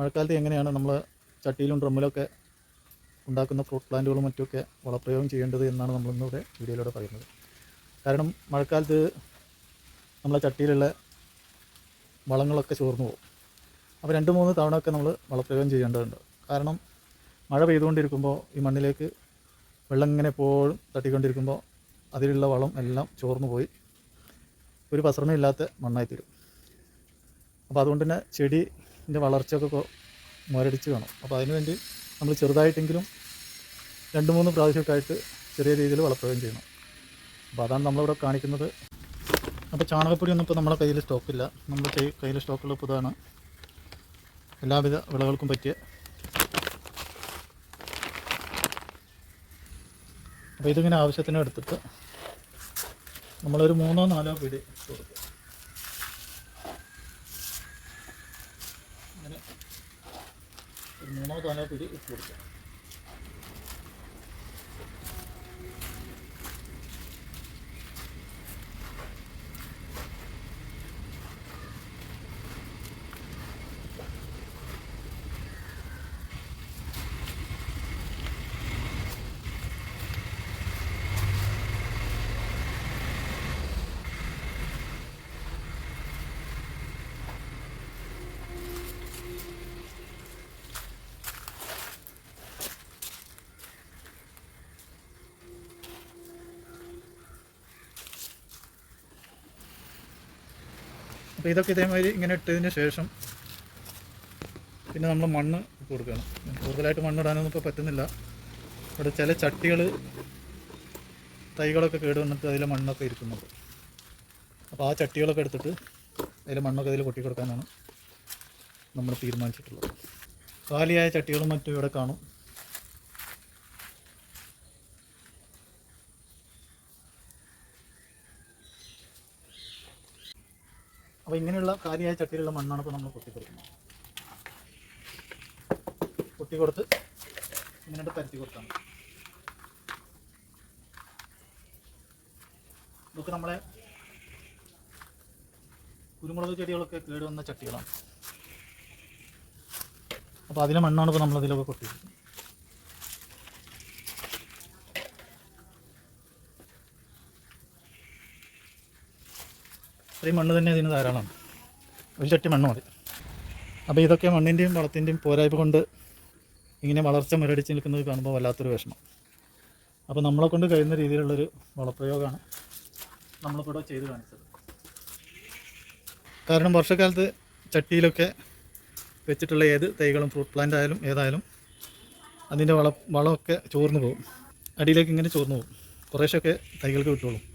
മഴക്കാലത്ത് എങ്ങനെയാണ് നമ്മൾ ചട്ടിയിലും ഡ്രമ്മിലൊക്കെ ഉണ്ടാക്കുന്ന ഫ്രൂട്ട് പ്ലാന്റുകളും മറ്റുമൊക്കെ വളപ്രയോഗം ചെയ്യേണ്ടത് എന്നാണ് നമ്മളിന്നിവിടെ വീഡിയോയിലൂടെ പറയുന്നത്. കാരണം മഴക്കാലത്ത് നമ്മളെ ചട്ടിയിലുള്ള വളങ്ങളൊക്കെ ചോർന്നു പോകും. അപ്പോൾ രണ്ട് മൂന്ന് തവണയൊക്കെ നമ്മൾ വളപ്രയോഗം ചെയ്യേണ്ടതുണ്ട്. കാരണം മഴ പെയ്തുകൊണ്ടിരിക്കുമ്പോൾ ഈ മണ്ണിലേക്ക് വെള്ളം ഇങ്ങനെ എപ്പോഴും തട്ടിക്കൊണ്ടിരിക്കുമ്പോൾ അതിലുള്ള വളം എല്ലാം ചോർന്നു പോയി. ഒരു പസർമയില്ലാത്ത മണ്ണായിത്തീരും. അപ്പോൾ അതുകൊണ്ട് തന്നെ ചെടീന്റെ വളർച്ചയൊക്കെ മുരടിച്ച് വേണം അപ്പോൾ അതിനുവേണ്ടി നമ്മൾ ചെറുതായിട്ടെങ്കിലും രണ്ട് മൂന്ന് പ്രാവശ്യമൊക്കെ ആയിട്ട് ചെറിയ രീതിയിൽ വളപ്രയോഗം ചെയ്യണം. അപ്പോൾ അതാണ് നമ്മളിവിടെ കാണിക്കുന്നത്. അപ്പോൾ ചാണകപ്പൊടി ഒന്നും ഇപ്പോൾ നമ്മുടെ കയ്യിൽ സ്റ്റോക്കില്ല. നമ്മുടെ കയ്യിൽ സ്റ്റോക്കുള്ള ഇതാണ്. എല്ലാവിധ വിളകൾക്കും പറ്റിയ അപ്പോൾ ഇതിങ്ങനെ ആവശ്യത്തിന് എടുത്തിട്ട് നമ്മളൊരു മൂന്നോ നാലോ പിടി ഇട്ട് മൂന്നോ തന്നെ പിടി ഇട്ട് കൊടുക്കുക അപ്പോൾ ഇതൊക്കെ ഇതേമാതിരി ഇങ്ങനെ ഇട്ടതിന് ശേഷം പിന്നെ നമ്മൾ മണ്ണ് ഇട്ട് കൊടുക്കണം. കൂടുതലായിട്ട് മണ്ണ് ഇടാനൊന്നും ഇപ്പോൾ പറ്റുന്നില്ല. ഇവിടെ ചില ചട്ടികൾ തൈകളൊക്കെ കേട് വന്നിട്ട് അതിലെ മണ്ണൊക്കെ ഇരിക്കുന്നുണ്ട്. അപ്പോൾ ആ ചട്ടികളൊക്കെ എടുത്തിട്ട് അതിലെ മണ്ണൊക്കെ അതിൽ കൊട്ടി കൊടുക്കാനാണ് നമ്മൾ തീരുമാനിച്ചിട്ടുള്ളത്. കാലിയായ ചട്ടികളും മറ്റും ഇവിടെ കാണും. അപ്പോൾ ഇങ്ങനെയുള്ള കാര്യമായ ചട്ടിയിലുള്ള മണ്ണാണ് ഇപ്പോൾ നമ്മൾ കൊത്തി കൊടുക്കുന്നത് കൊത്തി കൊടുത്ത് ഇങ്ങനെ പരത്തി കൊടുത്താണ് ഇതൊക്കെ നമ്മളെ കുരുമുളക് ചെടികളൊക്കെ കേടുവന്ന ചട്ടികളാണ്. അപ്പോൾ അതിലെ മണ്ണാണ് ഇപ്പോൾ നമ്മളതിലൊക്കെ കൊട്ടിയിരിക്കുന്നത് ഇത്രയും മണ്ണ് തന്നെ ഇതിന് ധാരാളമാണ്. ഒരു ചട്ടി മണ്ണ് മതി. അപ്പോൾ ഇതൊക്കെ മണ്ണിന്റെയും വളത്തിന്റെയും പോരായ്മ കൊണ്ട് ഇങ്ങനെ വളർച്ച മുരടിച്ച് നിൽക്കുന്നത് കാണുമ്പോൾ വല്ലാത്തൊരു വിഷമം. അപ്പോൾ നമ്മളെ കൊണ്ട് കഴിയുന്ന രീതിയിലുള്ളൊരു വളപ്രയോഗമാണ് നമ്മളിവിടെ ചെയ്ത് കാണിച്ചത്. കാരണം വർഷക്കാലത്ത് ചട്ടിയിലൊക്കെ വെച്ചിട്ടുള്ള ഏത് തൈകളും ഫ്രൂട്ട് പ്ലാന്റ് ആയാലും ഏതായാലും അതിന്റെ വളം വളമൊക്കെ ചോർന്നു പോകും. അടിയിലേക്ക് ഇങ്ങനെ ചോർന്നു പോകും. കുറേശ്ശൊക്കെ തൈകൾക്ക് വിട്ടോളും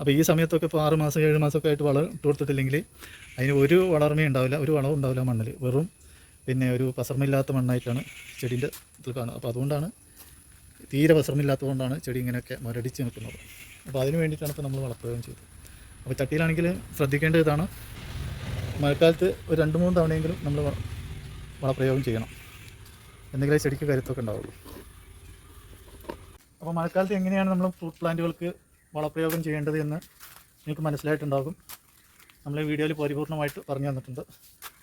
അപ്പോൾ ഈ സമയത്തൊക്കെ ഇപ്പോൾ ആറ് മാസം ഏഴ് മാസമൊക്കെ ആയിട്ട് വളം ഇട്ട് കൊടുത്തിട്ടില്ലെങ്കിൽ അതിന് ഒരു വളർമയും ഉണ്ടാവില്ല ഒരു വളവും ഉണ്ടാവില്ല മണ്ണിൽ വെറും പിന്നെ ഒരു പസർമില്ലാത്ത മണ്ണായിട്ടാണ് ചെടീന്റെ ഇത് കാണുക അപ്പോൾ അതുകൊണ്ടാണ് തീരെ പസർമില്ലാത്തതുകൊണ്ടാണ് ചെടി ഇങ്ങനെയൊക്കെ മുരടിച്ച് നിൽക്കുന്നത്. അപ്പോൾ അതിന് വേണ്ടിയിട്ടാണ് ഇപ്പോൾ നമ്മൾ വളർത്തുകയും ചെയ്തത്. അപ്പോൾ ചട്ടിയിലാണെങ്കിൽ ശ്രദ്ധിക്കേണ്ട ഇതാണ് മഴക്കാലത്ത് ഒരു രണ്ട് മൂന്ന് തവണയെങ്കിലും നമ്മൾ വളപ്രയോഗം ചെയ്യണം. എന്തെങ്കിലേ ചെടിക്ക് കരുത്തൊക്കെ ഉണ്ടാവുള്ളൂ. അപ്പോൾ മഴക്കാലത്ത് എങ്ങനെയാണ് നമ്മൾ ഫ്രൂട്ട് പ്ലാന്റുകൾക്ക് വളപ്രയോഗം ചെയ്യേണ്ടത് എന്ന് നിങ്ങൾക്ക് മനസ്സിലായിട്ടുണ്ടാകും. നമ്മൾ ഈ വീഡിയോയിൽ പരിപൂർണമായിട്ട് പറഞ്ഞു തന്നിട്ടുണ്ട്.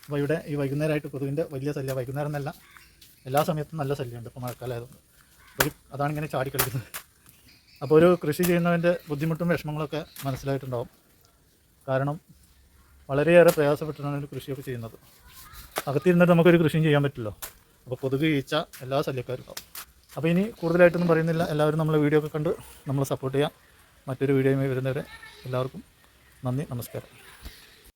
അപ്പോൾ ഇവിടെ ഈ വൈകുന്നേരമായിട്ട് കൊതുകിന്റെ വലിയ ശല്യം വൈകുന്നേരം എന്നല്ല എല്ലാ സമയത്തും നല്ല ശല്യമുണ്ട് ഇപ്പോൾ മഴക്കാലമായതുകൊണ്ട്. ഒരു അതാണ് ഇങ്ങനെ ചാടിക്കളിക്കുന്നത്. അപ്പോൾ ഒരു കൃഷി ചെയ്യുന്നതിന്റെ ബുദ്ധിമുട്ടും വിഷമങ്ങളൊക്കെ മനസ്സിലായിട്ടുണ്ടാവും. കാരണം വളരെയേറെ പ്രയാസപ്പെട്ടിട്ടാണ് ഒരു കൃഷിയൊക്കെ ചെയ്യുന്നത്. അകത്തിരുന്നിട്ട് നമുക്കൊരു കൃഷിയും ചെയ്യാൻ പറ്റില്ല. അപ്പോൾ കൊതുക് ഈച്ച എല്ലാ ശല്യക്കാരും അപ്പോൾ ഇനി കൂടുതലായിട്ടൊന്നും പറയുന്നില്ല. എല്ലാവരും നമ്മളെ വീഡിയോ ഒക്കെ കണ്ട് നമ്മൾ സപ്പോർട്ട് ചെയ്യാം. മറ്റൊരു വീഡിയോയുമായി വരുന്നവരെ എല്ലാവർക്കും നന്ദി നമസ്കാരം.